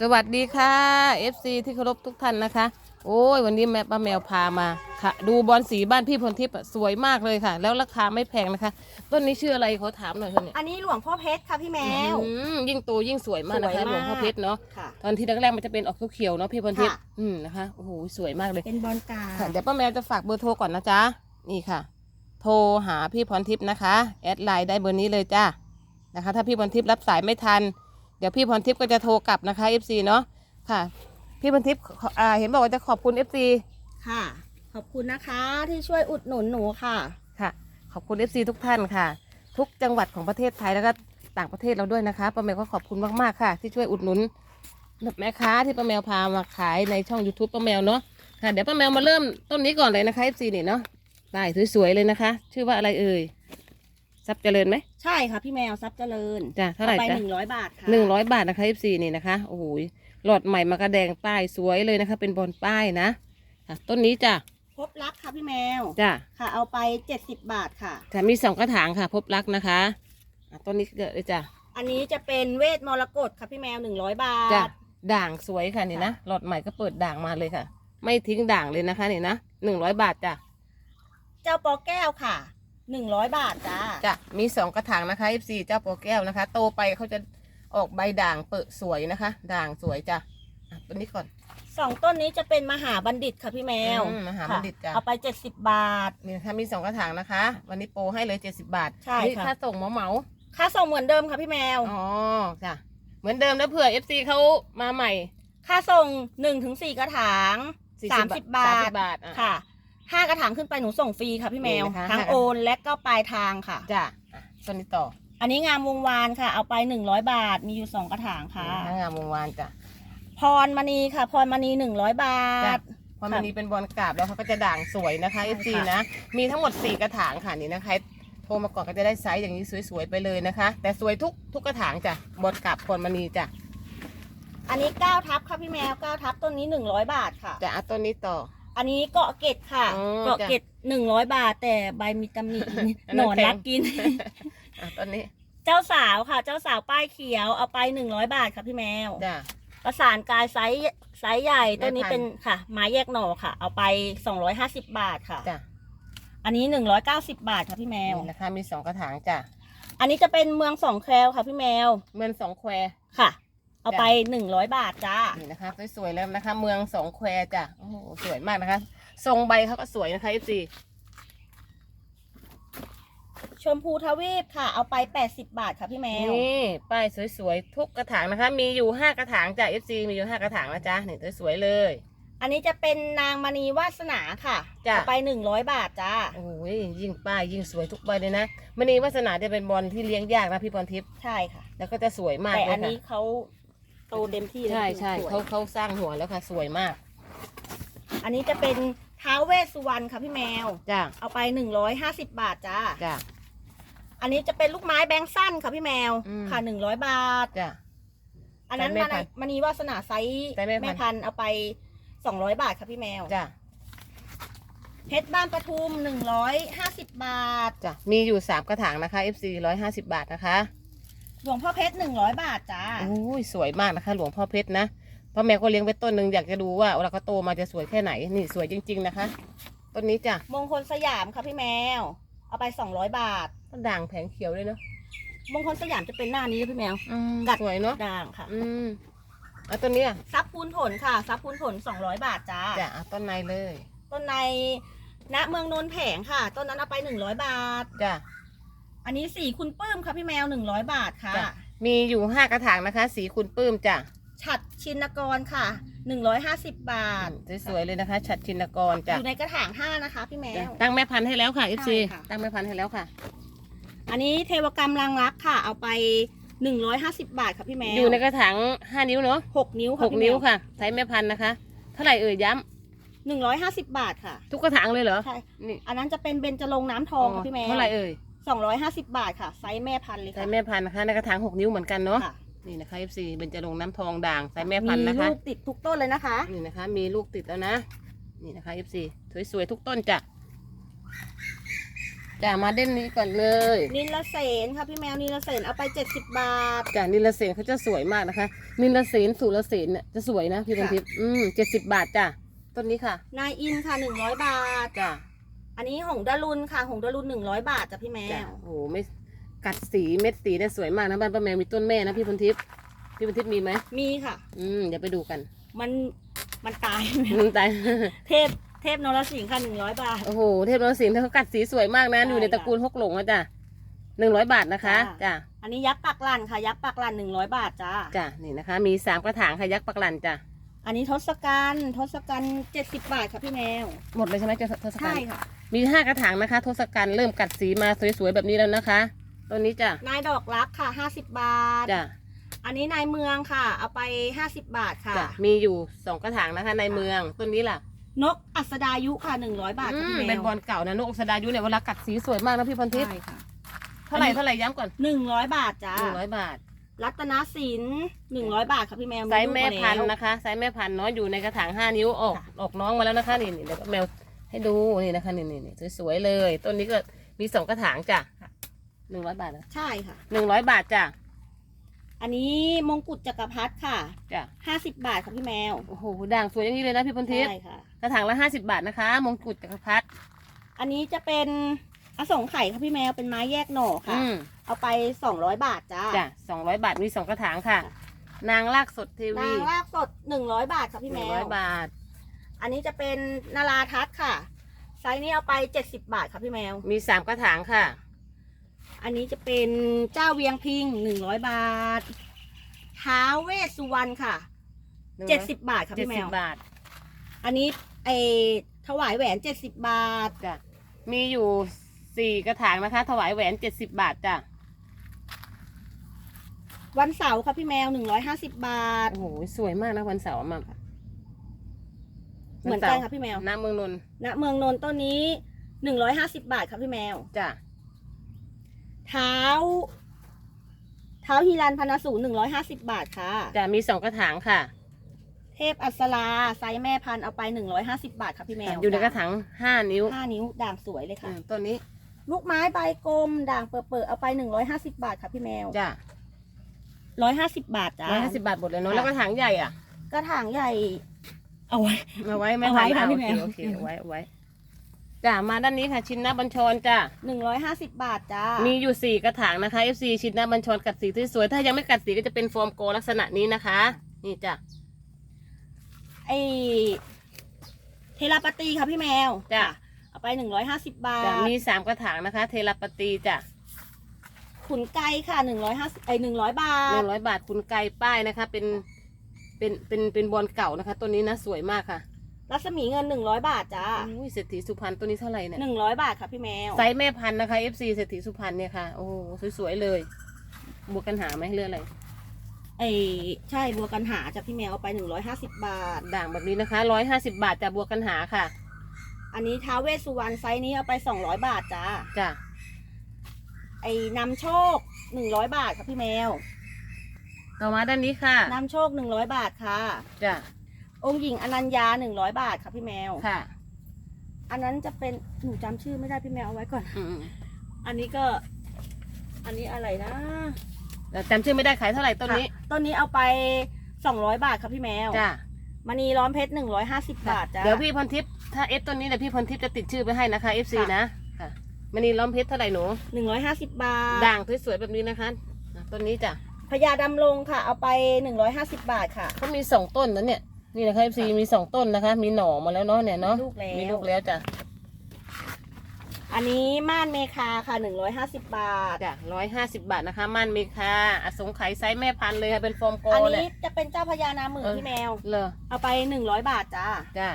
สวัสดีค่ะ FC ที่เคารพทุกท่านนะคะ โอ้ยวันนี้แม่ป้าแมวพามาค่ะ ดูบอลสีบ้านพี่พลทิพย์อะสวยมากเลยค่ะ แล้วราคาไม่แพงนะคะ ต้นนี้ชื่ออะไรขอถามหน่อยเถอะเนี่ยอันนี้หลวงพ่อเพชรค่ะพี่แมว อืมยิ่งโตยิ่งสวยมากนะคะสวยมาก หลวงพ่อเพชรเนาะค่ะ ตอนที่แรกๆมันจะเป็นออกเขียวๆเนาะพี่พลทิพย์ค่ะ อืมนะคะโอ้โหสวยมากเลย เป็นบอลกาค่ะเดี๋ยวป้าแมวจะฝากเบอร์โทรก่อนนะจ๊ะ นี่ค่ะ โทรหาพี่พรทิพย์นะคะ แอดไลน์ได้เบอร์นี้เลยจ้านะคะ ถ้าพี่พรทิพย์รับสายไม่ทัน เดี๋ยวพี่พรทิพย์ก็จะโทรกลับนะคะ FC เนาะค่ะ พี่พรทิพย์ขออ่าเห็นบอกว่าจะขอบคุณ FC ค่ะ ขอบคุณนะคะที่ช่วยอุดหนุนหนูค่ะ ค่ะ ขอบคุณ FC ทุกท่านค่ะ ทุกจังหวัดของประเทศไทยแล้วก็ต่างประเทศเราด้วยนะคะป้าแมวก็ขอบคุณมากๆค่ะ ที่ช่วยอุดหนุนแม่ค้าที่ป้าแมวพามาขายในช่อง YouTube ป้าแมวเนาะค่ะเดี๋ยวป้าแมวมาเริ่มต้นนี้ก่อนเลยนะคะ FC นี่เนาะป้ายสวยๆเลยนะคะ ชื่อว่าอะไรเอ่ย ทรัพย์เจริญไหมใช่ค่ะพี่แมวทรัพย์เจริญจ้ะเท่าไหร่อไปจ๊ะหนึ่งร้อยบาทค่ะหนึ่งร้อยบาทนะคะ FC นี่นะคะโอ้โหหลอดใหม่มากระแดงป้ายสวยเลยนะคะ เป็นบอลป้ายนะค่ะต้นนี้จ้ะพบรักค่ะพี่แมวจ้ะค่ะ เอาไปเจ็ดสิบบาทค่ะจะมีสองกระถางค่ะ พบรักนะคะอะต้นนี้เกิดเลยจ้ะอันนี้จะเป็นเวทมรกตค่ะพี่แมวหนึ่งร้อยบาจ้ะทด่างสวยค่ะนี่นะหลอดใหม่ก็เปิดด่างมาเลยค่ะ ไม่ทิ้งด่างเลยนะคะนี่นะหนึ่งร้อยบาทจ้ะเจ้าปอแก้วค่ะ หนึ่งร้อยบาทจ้าจ้ะมีสองกระถางนะคะ FC เจ้าโปรแก้วนะคะ โตไปเขาจะออกใบด่างเปิดสวยนะคะ ด่างสวยจ้ะอะต้นนี้ก่อนสองต้นนี้จะเป็นมหาบัณฑิตค่ะพี่แมวอืมมหาบัณฑิตจ้ะ ค่ะเอาไปเจ็ดสิบบาทนี่นะคะมีสองกระถางนะคะ วันนี้โปรให้เลยเจ็ดสิบาทใช่นี่ค่ะค่าส่งเหมาเหมาค่าส่งเหมือนเดิมค่ะพี่แมวๆอ๋อจ้ะเหมือนเดิมแล้วเผื่อ FC เขามาใหม่ค่าส่งหนึ่งถึงสี่กระถาง40สามสิบบาสามทสิบบาทอะค่ะ ห้ากระถางขึ้นไปหนูส่งฟรีค่ะพี่แมว นี่นะคะทั้งห้ากระ โอนและก็ปลายทางค่ะ จ้ะอะต้นนี้ต่ออันนี้งามวงวานค่ะ เอาไปหนึ่งร้อยบาท มีอยู่สองกระถางค่ะนี่นะคะงามวงวานจ้ะพรมณีค่ะ พรมณีหนึ่งร้อยบาจ้ะทเพราะมันนี้เป็นบอลกราบแล้วเขาก็จะด่างสวยนะคะใช่ FC ค่ะ นะ มีทั้งหมด 4 กระถางค่ะนี่นะคะโทรมาก่อนก็จะได้ไซส์อย่างนี้สวยๆไปเลยนะคะ แต่สวยทุกทุกกระถางจ้ะบอลกราบพรมณีจ้ะอันนี้เก้าทับค่ะพี่แมวเก้าทับต้นนี้หนึ่งร้อยบาทค่ะ จะเอาต้นนี้ต่อ อันนี้เกาะเกตค่ะ อ๋อเกาะเกตหนึ่งร้อยบาท แต่ใบมีตำหนิอันหนั้นนอนแพง รักกิน อะต้นนี้เจ้าสาวค่ะ เจ้าสาวป้ายเขียวเอาไปหนึ่งร้อยบาทค่ะพี่แมว จ้ะ ประสานกายไซส์ไซส์ใหญ่แม่ตัวนี้พันธุ์ เป็นค่ะไม้แยกหน่อค่ะ เอาไปสองร้อยห้าสิบบาทค่ะ จ้ะอันนี้หนึ่งร้อยเก้าสิบบาทค่ะพี่แมว นี่นะคะมีสองกระถางจ้ะอันนี้จะเป็นเมืองสองแคลค่ะพี่แมว เมืองสองแควค่ะ เอาไปหนึ่งร้อยบาทจ้า นี่นะคะสวยๆแล้วนะคะ เมืองสองแควจ้ะโอ้โหสวยมากนะคะ ทรงใบเขาก็สวยนะคะ FC ชมพูทวีปค่ะ เอาไปแปดสิบบาทค่ะพี่แมว นี่ป้ายสวยๆทุกกระถางนะคะ มีอยู่ห้ากระถางจ้ะ FC มีอยู่ห้ากระถางนะจ๊ะนี่สวยๆเลย อันนี้จะเป็นนางมณีวาสนาค่ะ จ้ะ เอาไปหนึ่งร้อยบาทจ้า โอ้ยยิ่งป้ายยิ่งสวยทุกใบเลยนะมณีวาสนาจะเป็นบอลที่เลี้ยงยากนะพี่พรทิพย์ใช่ค่ะ แล้วก็จะสวยมากแต่เลอัยนค่ะนี้เขาโตเต็มที่แล้วใช่ใช่สวยเขาเขาสร้างหัวแล้วค่ะ สวยมากอันนี้จะเป็นท้าวเวสสุวรรณค่ะพี่แมว จ้ะเอาไปหนึ่งร้อยห้าสิบบาทจ้า จ้ะอันนี้จะเป็นลูกไม้แบงค์สั้นค่ะพี่แมว อืม ค่ะหนึ่งร้อยบาท จ้ะอันนั้นไซส์แม่มพัณีนธุ์มณีวาสนาไซส์ไซส์แม่พันธุ์ แม่พันธุ์เอาไปสองร้อยบาทค่ะพี่แมวจ้ะเพชรบ้านปทุมหนึ่งร้อยห้าสิบบาท จ้ะมีอยู่สามกระถางนะคะ FC ร้อยห้าสิบาทนะคะ หลวงพ่อเพชรหนึ่งร้อยบาทจ้าโอ้ยสวยมากนะคะ หลวงพ่อเพชรนะพ่อแม่ก็เลี้ยงไว้ต้นหนึ่งอยากจะดูว่าเวลาเขาโตมาจะสวยแค่ไหนนี่สวยจริง ๆนะคะต้นนี้จ้ะมงคลสยามค่ะพี่แมว เอาไปสองร้อยบาทต้นด่างแผงเขียวเลยเนาะมงคลสยามจะเป็นหน้านี้นะพี่แมวอืมกัดสวยเนาะด่างค่ะอืมเอาต้นเนี้ยซับพูนผลค่ะซับพูนผลสองร้อยบาทจ้าจะเอาต้นในเลย ต้นในณเมืองนนท์แผงค่ะ ต้นนั้นเอาไปหนึ่งร้อยบาทจ้ะ อันนี้สี่คุณปื้มค่ะพี่แมวหนึ่งร้อยบาทค่ะ จ้ะ มีอยู่ห้ากระถางนะคะ สีคุณปื้มจ้ะฉัดชินกรค่ะหนึ่งร้อยห้าสิบบาท สวยๆเลยนะคะ ฉัดชินกรอจ้ะยู่ในกระถางห้านะคะ พี่แมจ้ะว ตั้งแม่พันธุ์ให้แล้วค่ะ FC ใช่ค่ะ ตั้งแม่พันธุ์ให้แล้วค่ะ อันนี้เทวกรรมรังรักค่ะ เอาไปหนึ่งร้อยห้าสิบบาทค่ะพี่แมวอยู่ในกระถางห้านิ้วเนาะหกนิ้วหค่ะกนิ้วค่ะใช้แม่พันธุ์นะคะเท่าไหร่เอ่ยย้หนึ่งร้อยห้าสิบบาทค่ะำทุกกระถางเลยเหรอใช่นี่อันนั้นจะเป็นเบญจรงค์น้ำทองค่ะพี่แมวเท่าไหร่เอ่ย สองร้อยห้าสิบบาทค่ะ ไซส์แม่พันธุ์เลยใช้ค่ะแม่พันธุ์นะคะในกระถางหกนิ้วเหมือนกันเนาะค่ะนี่นะคะ FC เป็นจะลงค์น้ำทองด่างใช้แม่พันธุ์มีนะคะลูกติดทุกต้นเลยนะคะ นี่นะคะ มีลูกติดแล้วนะ นี่นะคะ FC สวยๆทุกต้นจ้ะจ้ะมาเด่นนี้ก่อนเลยนิลเสนค่ะพี่แมวนิลเสนเอาไป 70 บาท จ้ะนิลเสนเขาจะสวยมากนะคะ นิลเสนสุรเสนเนี่ยจะสวยนะพี่พันทิพย์อืมเจ็ดสิบบาทจ้ะต้นนี้ค่ะ นายอินค่ะ 100 บาท จ้ะ อันนี้หงดารุนค่ะ หงดารุน100บาทจ้ะพี่แมจ้ะว โอ้โหไม่กัดสีเม็ดสีเนี่ยสวยมากนะบ้านป้าแมวมีต้นแม่นะพี่พันทิพย์พี่พันทิพย์มีไหมมีค่ะ อืมเดี๋ยวไปดูกันมันมันตายมันตาย เทพเทพนรสิงห์ค่ะ100บาท โอ้โหเทพนรสิงห์เขากัดสีสวยมากนะ ใช่อยู่ในตระกูลฮกหลงอะจ้ะหนึ่งร้อยบาทนะคะจ้ะจ้ะอันนี้ยักษ์ปักลันค่ะ ยักษ์ปักลัน100บาทจ้า จ้ะนี่นะคะ มีสามกระถางค่ะยักษ์ปักลันจ้ะ อันนี้ทศกัณฐ์ทศกัณฐ์70บาทค่ะพี่แมว หมดเลยใช่ไหมจ้ะทศกัใช่ณฐ์ค่ะ มีห้ากระถางนะคะทศกัณฐ์เริ่มกัดสีมาสวยๆแบบนี้แล้วนะคะต้นนี้จ้ะนายดอกรักค่ะ50บาท จ้ะอันนี้นายเมืองค่ะ เอาไป50บาทค่ะ จ้ะมีอยู่สองกระถางนะคะ ในเมืองต้นนี้ล่ะนกอัสดายุค่ะ100บาทอืค่ะมพี่แมวเป็นบอลเก่านะนกอัสดายุเนี่ยเวลากัดสีสวยมากนะพี่พรทิพย์ใช่ค่ะเท่าไหร่อันนี้เท่าไหร่ย้ำก่อน100บาทจ้าหนึ่งร้อยบาท รัตนศิลป์100บาทค่ะพี่แมวไซส์แม่พันธุ์นะนะคะไซส์แม่พันธุ์เนาะอยู่ในกระถางห้านิ้วออกค่ะ ออกน้องมาแล้วนะคะนี่นี่เดี๋ยวแมวให้ดูนี่นะคะนี่นี่นี่สวยๆเลยต้นนี้ก็มีสองกระถางจ้ะหนึ่งร้อยบาทนะใช่ค่ะ หนึ่งร้อยบาทจ้ะอันนี้มงกุฎจักรพรรดิค่ะจ้ะ50บาทค่ะพี่แมวโอ้โหด่างสวยอย่างนี้เลยนะพี่พลทิพย์ใช่ค่ะ กระถางละห้าสิบาทนะคะ มงกุฎจักรพรรดิอันนี้จะเป็น อสงไข่ค่ะพี่แมวเป็นไม้แยกหน่อค่ะ อืมเอาไป200บาทจ้าจ้ะสองร้อยบาทมีสองกระถางค่ะ นางลากสดเทวีนางรากสด100บาทค่ะหพี่แมนึ่งวร้อยบาท อันนี้จะเป็นนาราทัศน์ค่ะไซส์นี้เอาไป70บาทค่ะพี่แมว มีสามกระถางค่ะ อันนี้จะเป็นเจ้าเวียงพิง100บาทท้าวเวสสุวรรณค่ะ70บาทค่ะเจ็ดพี่แมสิบว บาทอันนี้ไอถวายแหวน70บาท จ้ะมีอยู่ สี่กระถางนะคะ ถวายแหวนเจ็ดสิบบาทจ้ะ วันเสาร์ค่ะพี่แมว150บาท โอ้โห สวยมากนะวันเสาร์อะมาเหมือนกันค่ะพี่แมว น้ำเมืองนนท์ณเมืองนนท์ต้นนี้150บาทค่ะพี่แมว จ้ะ เท้า เท้าฮิรันพนาสูร150บาทค่ะจ้ะมีสองกระถางค่ะ เทพอัศราไซส์แม่พันธุ์เอาไป150บาทค่ะพี่แมวอยู่ในกระถางห้านิ้วห้านิ้วด่างสวยเลยอืค่ะมต้นนี้ ลูกไม้ใบกลมด่างเปิดๆเอาไป150บาทค่ะพี่แมวจ้ะ150บาทจ้าร้อยห้าสิบบาทหมดเลยเนาะค่ะแล้วกระถางใหญ่อะกระถางใหญ่ เอาไว้มาไว้ไม่เอาไว้ทันค่ะอะพี่โอแมเควโอเคเอาไว้เอาไว้จ้ะมาด้านนี้ค่ะชินนาบัญชรจ้ะ150บาทจ้ามีมีอยู่สี่กระถางนะคะ FC ชินนาบัญชรกัดสีที่สวยถ้ายังไม่กัดสีก็จะเป็นฟอร์มโกลักษณะนี้นะคะ นี่จ้ะไอเทราปตีค่ะพี่แมวจ้ะ เอาไป150บาทจ้ะมีสามกระถางนะคะ เทลปตีจ้ะขุนไก่ค่ะ150ไอ100บาหท นึ่งร้อยบาทคุณไก่ป้ายนะคะ เป็นเป็นเป็นเป็นบอลเก่านะคะตัวนี้นะสวยมากค่ะรัศมีเงิน100บาทจ้าอุ้ยเศรษฐีสุพรรณตัวนี้เท่าไหร่เนี่ย100บาทค่ะพี่แมว ไซส์แม่พันธุ์นะคะ FC เศรษฐีสุพรรณเนี่ยค่ะโอ้โหสวยๆเลย บวกกันหาไหมเรื่องอะไรไอใช่บัวกันหาจ้ะพี่แมวเอาไป150บาท ด่างแบบนี้นะคะร้อยห้าสิบาทจะบวกกันหาค่ะ อันนี้ท้าวเวสสุวรรณไซส์นี้เอาไป200บาทจ้า จ้ะไอ้นำโชค100บาทค่ะพี่แมวต่อมาด้านนี้ค่ะนำโชค100บาทค่ะ จ้ะองค์หญิงอนัญญา100บาทค่ะพี่แมว ค่ะ อันนั้นจะเป็นหนูจำชื่อไม่ได้พี่แมวเอาไว้ก่อน อืมอันนี้ก็ อันนี้อะไรนะแต่จำชื่อไม่ได้ขายเท่าไหร่ต้นนี้ค่ะต้นนี้เอาไป200บาทค่ะพี่แมวจ้ะมณีล้อมเพชร150บาทจ้าเดี๋ยวพี่พรทิพย์ ถ้าเอฟต้นนี้เดี๋ยวพี่พรทิพย์จะติดชื่อไปให้นะคะ FC ค่ะ นะค่ะมันนี่ล้อมเพชรเท่าไหร่หนู150บาทด่างสวยๆแบบนี้นะคะอะต้นนี้จ้ะพญาดำรงค่ะ เอาไป150บาทค่ะ เขามีสองต้นนะเนี่ย นี่นะคะ FC มีสองต้นนะคะ มีหน่อมาแล้วเนาะเนี่ยเนาะ มีลูกแล้ว มีลูกแล้วจ้ะ อันนี้ม่านเมคาค่ะ150บาท จ้ะร้อยห้าสิบบาทนะคะม่านเมคาอสงไขยไซส์แม่พันธุ์เลยค่ะเป็นฟอร์มโกอันเลยนี้จะเป็นเจ้าพญานามือเออ พี่แมว เลอเอาไป100บาทจ้า จ้ะ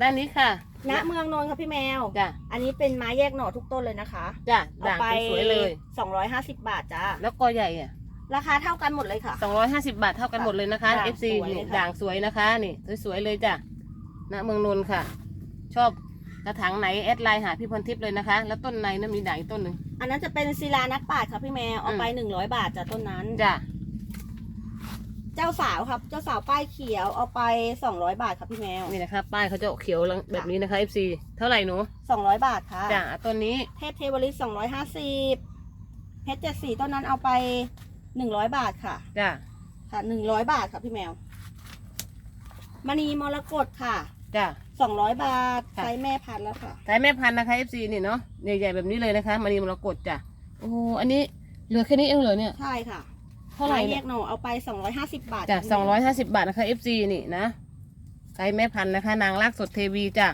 ด้านนี้ค่ะณเมืองนนท์ค่ะพี่แมว จ้ะอันนี้เป็นไม้แยกหน่อทุกต้นเลยนะคะจ้ะเอาด่างไปสวยๆเลย250บาทจ้าแล้วกอใหญ่อะราคาเท่ากันหมดเลยค่ะสองร้อยห้าสิบาทเท่ากันหมดเลยนะคะ ด่าง FC สวยเลยนี่ค่ะ ด่างสวยนะคะ นี่สวยๆเลยจ้ะณเมืองนนท์ค่ะ ชอบกระถางไหนแอดไลน์หาพี่พรทิพย์เลยนะคะ แล้วต้นในนั้นมีด่างอีกต้นหนึ่ง อันนั้นจะเป็นศิลานักปราชญ์ค่ะพี่แมวเอาไป100บาทจ้ะต้นนั้น จ้ะ เจ้าสาวครับ เจ้าสาวป้ายเขียวเอาไปสองร้อยบาทครับพี่แมว นี่นะคะป้ายเขาจะออกเขียวแบบนี้นะคะ FC เท่าไหร่หนูสองร้อยบาทค่ะจ้ะตัวนี้เทพเทวริสสองร้อยห้าสิบเพชรเจ็ดสีต้นนั้นเอาไปหนึ่งร้อยบาทค่ะจ้ะค่ะหนึ่งร้อยบาทค่ะพี่แมวมณีมรกตค่ะจ้ะสองร้อยบาทค่ะไซส์แม่พันธุ์แล้วค่ะสายแม่พันธุ์นะคะ FC นี่เนาะใหญ่ๆแบบนี้เลยนะคะมารีมรกตจ้ะโอ้โหอันนี้เหลือแค่นี้เองเหรอเนี่ยใช่ค่ะ เท่าไหร่แยเนี่ยกหน่อเอาไปสองร้อยห้าสิบบาทจ้ะพี่สองแมวร้อยห้าสิบบาทนะคะ FC นี่นะไซส์แม่พันธุ์นะคะ นางลากสดเทวีจ้ะ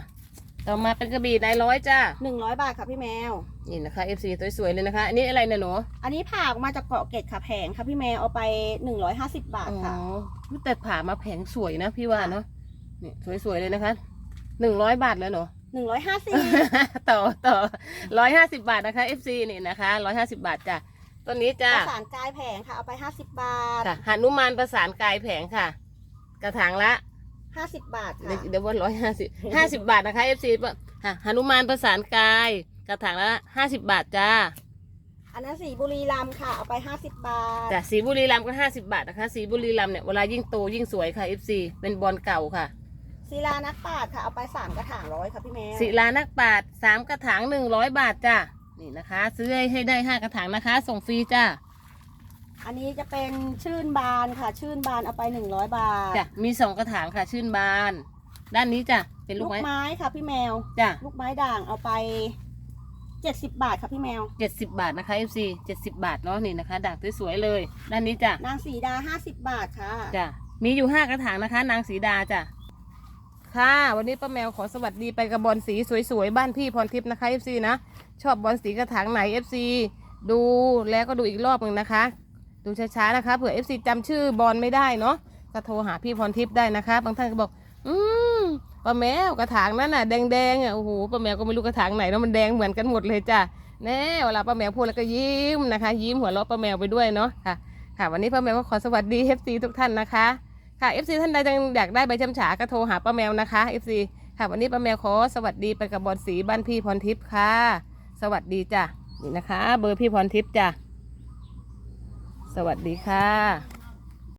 ต่อมาเป็นกระบี่นายร้อยจ้ะหนึ่งร้อยบาทค่ะพี่แมว นี่นะคะ FC สวยๆเลยนะคะ อันนี้อะไรเนี่ยหนูอันนี้ผ่าออกมาจากเกาะเกร็ดค่ะแผงค่ะพี่แมวเอาไปหนึ่งร้อยห้าสิบบาทอ๋อค่ะแต่ผ่ามาแผงสวยนะพี่ว่าเนาะนี่สวยๆเลยนะคะหนึ่งร้อยบาทแล้วหนูหนึ่งร้อยห้าสิบต่อต่อร้อยห้าสิบาทนะคะ FC นี่นะคะร้อยห้าสิบาทจ้ะ ต้นนี้จ้ะประสานกายแผงค่ะ เอาไปห้าสิบบาทค่ะหนุมานประสานกายแผงค่ะ กระถางละห้าสิบบาทเดี๋ยวค่ะ เดี๋ยวว่าร้อยห้าสิบห้าสิบาทนะคะ FC ป่ะค่ะหนุมานประสานกาย กระถางละห้าสิบาทจ้า อันนั้นสีบุรีรัมย์ค่ะ เอาไปห้าสิบบาทจ้ะสีบุรีรัมย์ก็ห้าสิบาทนะคะ สีบุรีรัมย์เนี่ยเวลายิ่งโตยิ่งสวยค่ะ FC เป็นบอลเก่าค่ะศิลานักปราชญ์ค่ะ เอาไปสามกระถางร้อยค่ะพี่แมวศิลานักปราดสามกระถางหนึ่งร้อยบาทจ้ะ นี่นะคะ ซื้อให้ให้ได้ห้ากระถางนะคะ ส่งฟรีจ้าอันนี้จะเป็นชื่นบานค่ะ ชื่นบานเอาไปหนึ่งร้อยบาทจ้ะมีสองกระถางค่ะ ชื่นบาน ด้านนี้จ้ะเป็นลูลูกกไม้ไม้ค่ะพี่แมวจ้ะลูกไม้ด่างเอาไปเจ็ดสิบบาทค่ะพี่แมว เจ็ดสิบบาทนะคะ FC เจ็ดสิบบาทเนาะนี่นะคะด่างสวยๆเลย ด้านนี้จ้ะนางสีดาห้าสิบบาทค่ะ จ้ะมีอยู่ห้ากระถางนะคะ นางสีดาจ้ะ ค่ะ วันนี้ป้าแมวขอสวัสดีไปกับบอลสีสวยๆ บ้านพี่พรทิพย์นะคะ FC นะ ชอบบอลสีกระถางไหน FC ดูแล้วก็ดูอีกรอบหนึ่งนะคะ ดูช้าๆนะคะเผื่อ FC จำชื่อบอลไม่ได้เนาะก็โทรหาพี่พรทิพย์ได้นะคะ บางท่านก็บอก อืมป้าแมวกระถางนั้นน่ะแดงๆอะโอ้โหป้าแมวก็ไม่รู้กระถางไหนแล้วมันแดงเหมือนกันหมดเลยจ้ะแน่เวลาป้าแมวพูดแล้วก็ยิ้มนะคะ ยิ้มหัวเราะป้าแมวไปด้วยเนาะค่ะค่ะ วันนี้ป้าแมวก็ขอสวัสดี FC ทุกท่านนะคะ ค่ะ FC ท่านใดยังอยากได้ใบจำฉาก็โทรหาป้าแมวนะคะ FC ค่ะวันนี้ป้าแมวขอสวัสดีไปกับบอลสีบ้านพี่พรทิพย์ค่ะ สวัสดีจ้ะนี่นะคะ เบอร์พี่พรทิพย์จ้ะสวัสดีค่ะ